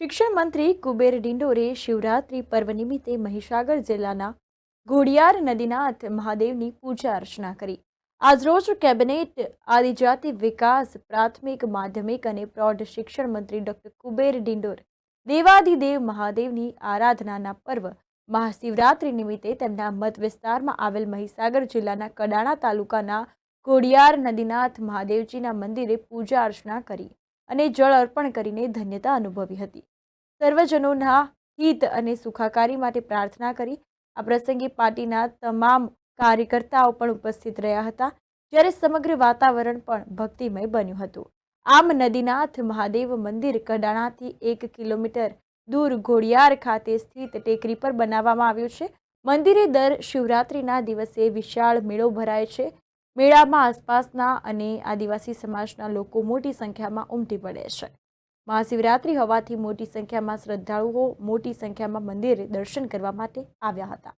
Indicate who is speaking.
Speaker 1: શિક્ષણ મંત્રી કુબેર ડિંડોરે શિવરાત્રી પર્વ નિમિત્તે મહીસાગર જિલ્લાના ઘોડિયાર નદીનાથ મહાદેવની પૂજા અર્ચના કરી. આજરોજ કેબિનેટ આદિજાતિ વિકાસ પ્રાથમિક માધ્યમિક અને પ્રૌઢ શિક્ષણ મંત્રી ડોક્ટર કુબેર ડિંડોર દેવાદિદેવ મહાદેવની આરાધનાના પર્વ મહાશિવરાત્રી નિમિત્તે તેમના મત વિસ્તારમાં આવેલ મહીસાગર જિલ્લાના કડાણા તાલુકાના ઘોડિયાર નદીનાથ મહાદેવજીના મંદિરે પૂજા અર્ચના કરી. અને જળ અર્પણ કરીને ધન્યતા અનુભવી હતી. સર્વજનોના હિત અને સુખાકારી માટે પ્રાર્થના કરી. આ પ્રસંગે પાર્ટીના તમામ કાર્યકર્તાઓ પણ ઉપસ્થિત રહ્યા હતા, જ્યારે સમગ્ર વાતાવરણ પણ ભક્તિમય બન્યું હતું. આમ નદીનાથ મહાદેવ મંદિર કડાણાથી એક કિલોમીટર દૂર ઘોડિયાર ખાતે સ્થિત ટેકરી પર બનાવવામાં આવ્યું છે. મંદિરે દર શિવરાત્રિના દિવસે વિશાળ મેળો ભરાય છે. મેળામાં આસપાસના અને આદિવાસી સમાજના લોકો મોટી સંખ્યામાં ઉમટી પડે છે. મહાશિવરાત્રિ હોવાથી મોટી સંખ્યામાં શ્રદ્ધાળુઓ મોટી સંખ્યામાં મંદિરે દર્શન કરવા માટે આવ્યા હતા.